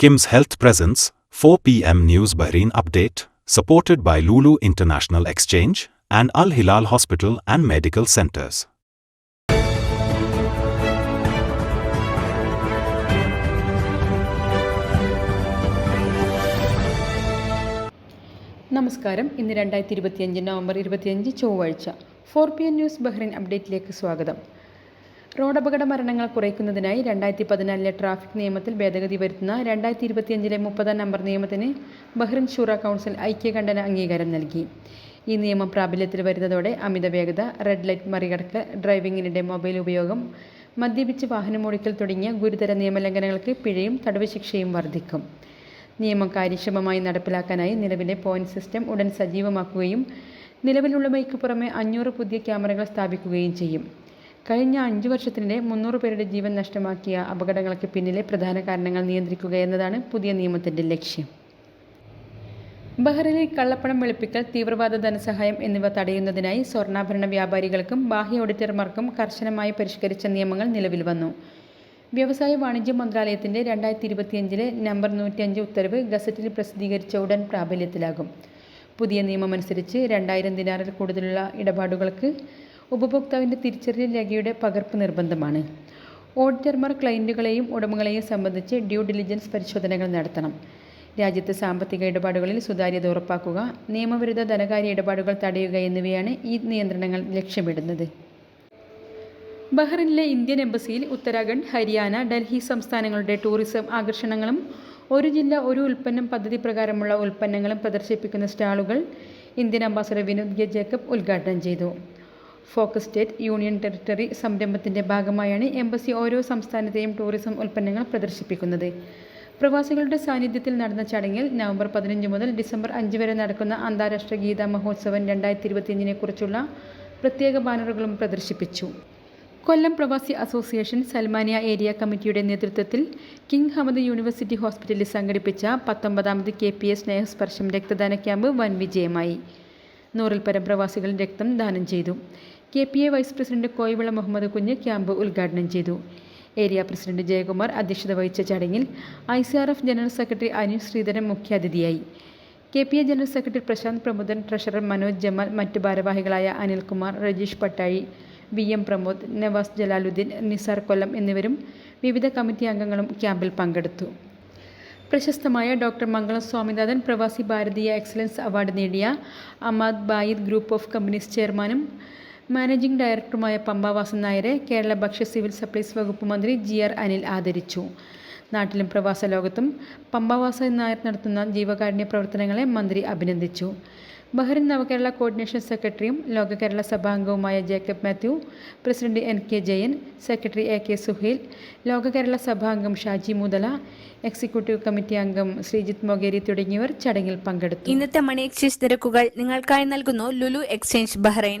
Kim's Health Presence, 4 p.m. News Bahrain Update, supported by Lulu International Exchange and Al Hilal Hospital and Medical Centers. നമസ്കാരം ഇന്ന് രണ്ടായിരത്തി ഇരുപത്തിയഞ്ച് November ഇരുപത്തിയഞ്ച് ചൊവ്വാഴ്ച four P N news Bahrain അപ്ഡേറ്റിലേക്ക് സ്വാഗതം റോഡപകട മരണങ്ങൾ കുറയ്ക്കുന്നതിനായി രണ്ടായിരത്തി പതിനാലിലെ ട്രാഫിക് നിയമത്തിൽ ഭേദഗതി വരുത്തുന്ന രണ്ടായിരത്തി ഇരുപത്തിയഞ്ചിലെ മുപ്പതാം നമ്പർ നിയമത്തിന് ബഹ്റിൻ ഷൂറ കൗൺസിൽ ഐക്യകണ്ഠന അംഗീകാരം നൽകി. ഈ നിയമം പ്രാബല്യത്തിൽ വരുന്നതോടെ അമിത വേഗത റെഡ് ലൈറ്റ് മറികടക്കൽ ഡ്രൈവിംഗിനിടെ മൊബൈൽ ഉപയോഗം മദ്യപിച്ച് വാഹനമോടിക്കൽ തുടങ്ങിയ ഗുരുതര നിയമലംഘനങ്ങൾക്ക് പിഴയും തടവ് ശിക്ഷയും വർദ്ധിക്കും നിയമം കാര്യക്ഷമമായി നടപ്പിലാക്കാനായി നിലവിലെ പോയിന്റ് സിസ്റ്റം ഉടൻ സജീവമാക്കുകയും നിലവിലുള്ളവയ്ക്ക് പുറമെ അഞ്ഞൂറ് പുതിയ ക്യാമറകൾ സ്ഥാപിക്കുകയും ചെയ്യും. കഴിഞ്ഞ അഞ്ചു വർഷത്തിനിടെ മുന്നൂറ് പേരുടെ ജീവൻ നഷ്ടമാക്കിയ അപകടങ്ങൾക്ക് പിന്നിലെ പ്രധാന കാരണങ്ങൾ നിയന്ത്രിക്കുക എന്നതാണ് പുതിയ നിയമത്തിന്റെ ലക്ഷ്യം. ബഹ്റിനിൽ കള്ളപ്പണം വെളുപ്പിക്കൽ തീവ്രവാദ ധനസഹായം എന്നിവ തടയുന്നതിനായി സ്വർണാഭരണ വ്യാപാരികൾക്കും ബാഹ്യ ഓഡിറ്റർമാർക്കും കർശനമായി പരിഷ്കരിച്ച നിയമങ്ങൾ നിലവിൽ വന്നു. വ്യവസായ വാണിജ്യ മന്ത്രാലയത്തിന്റെ രണ്ടായിരത്തി ഇരുപത്തിയഞ്ചിലെ നമ്പർ നൂറ്റിയഞ്ച് ഉത്തരവ് ഗസറ്റിൽ പ്രസിദ്ധീകരിച്ച ഉടൻ പ്രാബല്യത്തിലാകും. പുതിയ നിയമമനുസരിച്ച് രണ്ടായിരം ദിനാറിൽ കൂടുതലുള്ള ഇടപാടുകൾക്ക് ഉപഭോക്താവിന്റെ തിരിച്ചറിയൽ രേഖയുടെ പകർപ്പ് നിർബന്ധമാണ്. ഓഡിറ്റർമാർ ക്ലയന്റുകളെയും ഉടമകളെയും സംബന്ധിച്ച് ഡ്യൂ ഡിലിജൻസ് പരിശോധനകൾ നടത്തണം. രാജ്യത്തെ സാമ്പത്തിക ഇടപാടുകളിൽ സുതാര്യത ഉറപ്പാക്കുക നിയമവിരുദ്ധ ധനകാര്യ ഇടപാടുകൾ തടയുക എന്നിവയാണ് ഈ നിയന്ത്രണങ്ങൾ ലക്ഷ്യമിടുന്നത്. ബഹ്റിനിലെ ഇന്ത്യൻ എംബസിയിൽ ഉത്തരാഖണ്ഡ് ഹരിയാന ഡൽഹി സംസ്ഥാനങ്ങളുടെ ടൂറിസം ആകർഷണങ്ങളും ഒരു ജില്ല ഒരു ഉൽപ്പന്നം പദ്ധതി പ്രകാരമുള്ള ഉൽപ്പന്നങ്ങളും പ്രദർശിപ്പിക്കുന്ന സ്റ്റാളുകൾ ഇന്ത്യൻ അംബാസഡർ വിനോദ് ഗെ ജേക്കബ് ഉദ്ഘാടനം ചെയ്തു. ഫോക്കസ് സ്റ്റേറ്റ് യൂണിയൻ ടെറിട്ടറി സംരംഭത്തിന്റെ ഭാഗമായാണ് എംബസി ഓരോ സംസ്ഥാനത്തെയും ടൂറിസം ഉൽപ്പന്നങ്ങൾ പ്രദർശിപ്പിക്കുന്നത്. പ്രവാസികളുടെ സാന്നിധ്യത്തിൽ നടന്ന ചടങ്ങിൽ നവംബർ പതിനഞ്ച് മുതൽ ഡിസംബർ അഞ്ച് വരെ നടക്കുന്ന അന്താരാഷ്ട്ര ഗീതാ മഹോത്സവം രണ്ടായിരത്തി ഇരുപത്തിയഞ്ചിനെ കുറിച്ചുള്ള പ്രത്യേക ബാനറുകളും പ്രദർശിപ്പിച്ചു. കൊല്ലം പ്രവാസി അസോസിയേഷൻ സൽമാനിയ ഏരിയ കമ്മിറ്റിയുടെ നേതൃത്വത്തിൽ കിങ് ഹമദ് യൂണിവേഴ്സിറ്റി ഹോസ്പിറ്റലിൽ സംഘടിപ്പിച്ച പത്തൊമ്പതാമത് കെ പി എസ് സ്നേഹസ്പർശം രക്തദാന ക്യാമ്പ് വൻ വിജയമായി. നൂറിൽ പരം പ്രവാസികൾ രക്തം ദാനം ചെയ്തു. K P A vice president Koyivila Muhammad Kunju camp ഉദ്ഘാടനം ചെയ്തു. ഏരിയ പ്രസിഡന്റ് ജയകുമാർ അധ്യക്ഷത വഹിച്ച ചടങ്ങിൽ I C R F general secretary Anil Sreedharan മുഖ്യാതിഥിയായി. K P A general secretary Prasanth Pramodan treasurer Manoj Jamal മറ്റ് ഭാരവാഹികളായ അനിൽകുമാർ രജീഷ് പട്ടാഴി വി എം പ്രമോദ് നവാസ് ജലാലുദ്ദീൻ നിസാർ കൊല്ലം എന്നിവരും വിവിധ കമ്മിറ്റി അംഗങ്ങളും ക്യാമ്പിൽ പങ്കെടുത്തു. പ്രശസ്തമായ ഡോക്ടർ മംഗളം സ്വാമിനാഥൻ പ്രവാസി ഭാരതീയ എക്സലൻസ് അവാർഡ് നേടിയ Amad Baid group of companies ചെയർമാനും മാനേജിംഗ് ഡയറക്ടറുമായ പമ്പാവാസൻ നായരെ കേരള ഭക്ഷ്യ സിവിൽ സപ്ലൈസ് വകുപ്പ് മന്ത്രി ജി ആർ അനിൽ ആദരിച്ചു. നാട്ടിലും പ്രവാസ ലോകത്തും പമ്പാവാസൻ നായർ നടത്തുന്ന ജീവകാരുണ്യ പ്രവർത്തനങ്ങളെ മന്ത്രി അഭിനന്ദിച്ചു. ബഹ്റിൻ നവകേരള കോർഡിനേഷൻ സെക്രട്ടറിയും ലോക Kerala സഭാംഗവുമായ Jacob Mathew president N K Jayan secretary A K Suhail ലോക കേരള സഭാംഗം ഷാജി മുതല എക്സിക്യൂട്ടീവ് കമ്മിറ്റി അംഗം ശ്രീജിത്ത് മൊഗേരി തുടങ്ങിയവർ ചടങ്ങിൽ പങ്കെടുത്തു. ഇന്നത്തെ മണി എക്സ്ചേഞ്ച് നിരക്കുകൾ നിങ്ങൾക്കായി നൽകുന്നു ലുലു എക്സ്ചേഞ്ച് ബഹ്റൈൻ.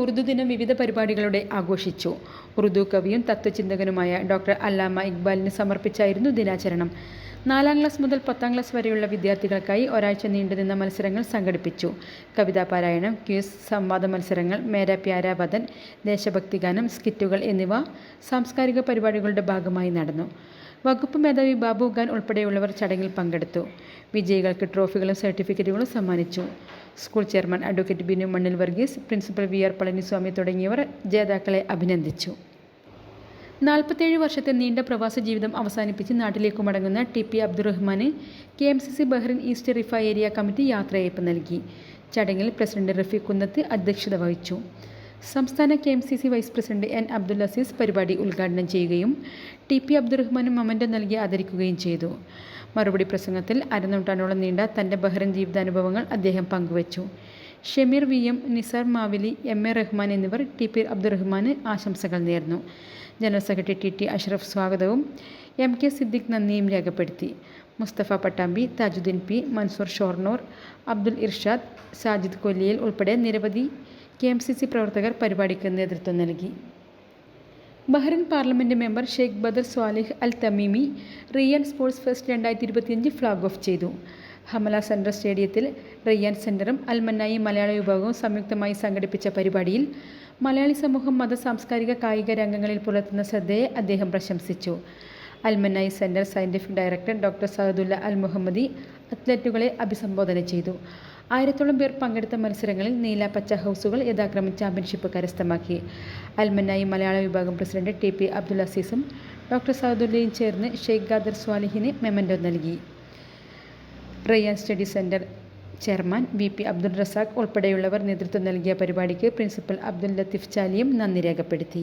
ഉറുദു ദിനം വിവിധ പരിപാടികളോടെ ആഘോഷിച്ചു. ഉറുദു കവിയും തത്വചിന്തകനുമായ ഡോക്ടർ അല്ലാമ ഇക്ബാലിന് സമർപ്പിച്ചായിരുന്നു ദിനാചരണം. നാലാം ക്ലാസ് മുതൽ പത്താം ക്ലാസ് വരെയുള്ള വിദ്യാർത്ഥികൾക്കായി ഒരാഴ്ച നീണ്ടുനിന്ന മത്സരങ്ങൾ സംഘടിപ്പിച്ചു. കവിതാ പാരായണം ക്യൂസ് സംവാദ മത്സരങ്ങൾ മേര പ്യാര വതൻ ദേശഭക്തി ഗാനം സ്കിറ്റുകൾ എന്നിവ സാംസ്കാരിക പരിപാടികളുടെ ഭാഗമായി നടന്നു. വകുപ്പ് മേധാവി ബാബു ഖാൻ ഉൾപ്പെടെയുള്ളവർ ചടങ്ങിൽ പങ്കെടുത്തു. വിജയികൾക്ക് ട്രോഫികളും സർട്ടിഫിക്കറ്റുകളും സമ്മാനിച്ചു. School chairman advocate Binu Mannil Varghese principal V R Palaniswami തുടങ്ങിയവർ ജേതാക്കളെ അഭിനന്ദിച്ചു. നാൽപ്പത്തേഴ് വർഷത്തെ നീണ്ട പ്രവാസ ജീവിതം അവസാനിപ്പിച്ച് നാട്ടിലേക്ക് മടങ്ങുന്ന T P Abdurahman K M C C Bahrain east Riffa area committee യാത്രയയപ്പ് നൽകി. ചടങ്ങിൽ പ്രസിഡന്റ് റഫീഖ് കുന്നത്ത് അധ്യക്ഷത വഹിച്ചു. സംസ്ഥാന K M C C vice president N Abdul Azeez പരിപാടി ഉദ്ഘാടനം ചെയ്യുകയും ടി പി അബ്ദുറഹ്മാനും മൊമന്റ് നൽകി ആദരിക്കുകയും ചെയ്തു. മറുപടി പ്രസംഗത്തിൽ അരനൂറ്റാണ്ടോളം നീണ്ട തന്റെ ബഹ്റിൻ ജീവിതാനുഭവങ്ങൾ അദ്ദേഹം പങ്കുവച്ചു. Shameer V M Nisar Mavili M A Rahman എന്നിവർ ടി പി അബ്ദുറഹ്മാന് ആശംസകൾ നേർന്നു. General secretary T T Ashraf സ്വാഗതവും. എം കെ സിദ്ദിഖ് നന്ദിയും രേഖപ്പെടുത്തി. മുസ്തഫ പട്ടാമ്പി താജുദ്ദീൻ പി മൻസൂർ ഷോർണൂർ അബ്ദുൽ ഇർഷാദ് സാജിദ് കൊല്ലിയിൽ ഉൾപ്പെടെ നിരവധി കെ എം സി സി പ്രവർത്തകർ പരിപാടിക്ക് നേതൃത്വം നൽകി. Bahrain parliament member Sheikh Badr Salih al Tamimi Rayyan sports fest രണ്ടായിരത്തി ഇരുപത്തിയഞ്ച് ഫ്ലാഗ് ഓഫ് ചെയ്തു. ഹമല സെൻട്രൽ സ്റ്റേഡിയത്തിൽ റിയാൻ സെന്ററും അൽമന്നായി മലയാള വിഭാഗവും സംയുക്തമായി സംഘടിപ്പിച്ച പരിപാടിയിൽ മലയാളി സമൂഹം മത സാംസ്കാരിക കായിക രംഗങ്ങളിൽ പുലർത്തുന്ന ശ്രദ്ധയെ അദ്ദേഹം പ്രശംസിച്ചു. Almannai centre scientific director doctor Sahadulla al Muhammadi അത്ലറ്റുകളെ അഭിസംബോധന ചെയ്തു. ആയിരത്തോളം പേർ പങ്കെടുത്ത മത്സരങ്ങളിൽ നീല പച്ച ഹൗസുകൾ യഥാക്രമം ചാമ്പ്യൻഷിപ്പ് കരസ്ഥമാക്കി. അൽമന്നായി മലയാള വിഭാഗം പ്രസിഡന്റ് ടി പി അബ്ദുൽ അസീസും ഡോക്ടർ സൗദുല്ലയും ചേർന്ന് ഷെയ്ഖ് ഖാദർ സ്വാലിഹിന് മെമൻഡോ നൽകി. Rayyan study centre chairman V P Abdul Razak ഉൾപ്പെടെയുള്ളവർ നേതൃത്വം നൽകിയ പരിപാടിക്ക് പ്രിൻസിപ്പൽ അബ്ദുൽ ലത്തീഫ് ചാലിയും നന്ദി രേഖപ്പെടുത്തി.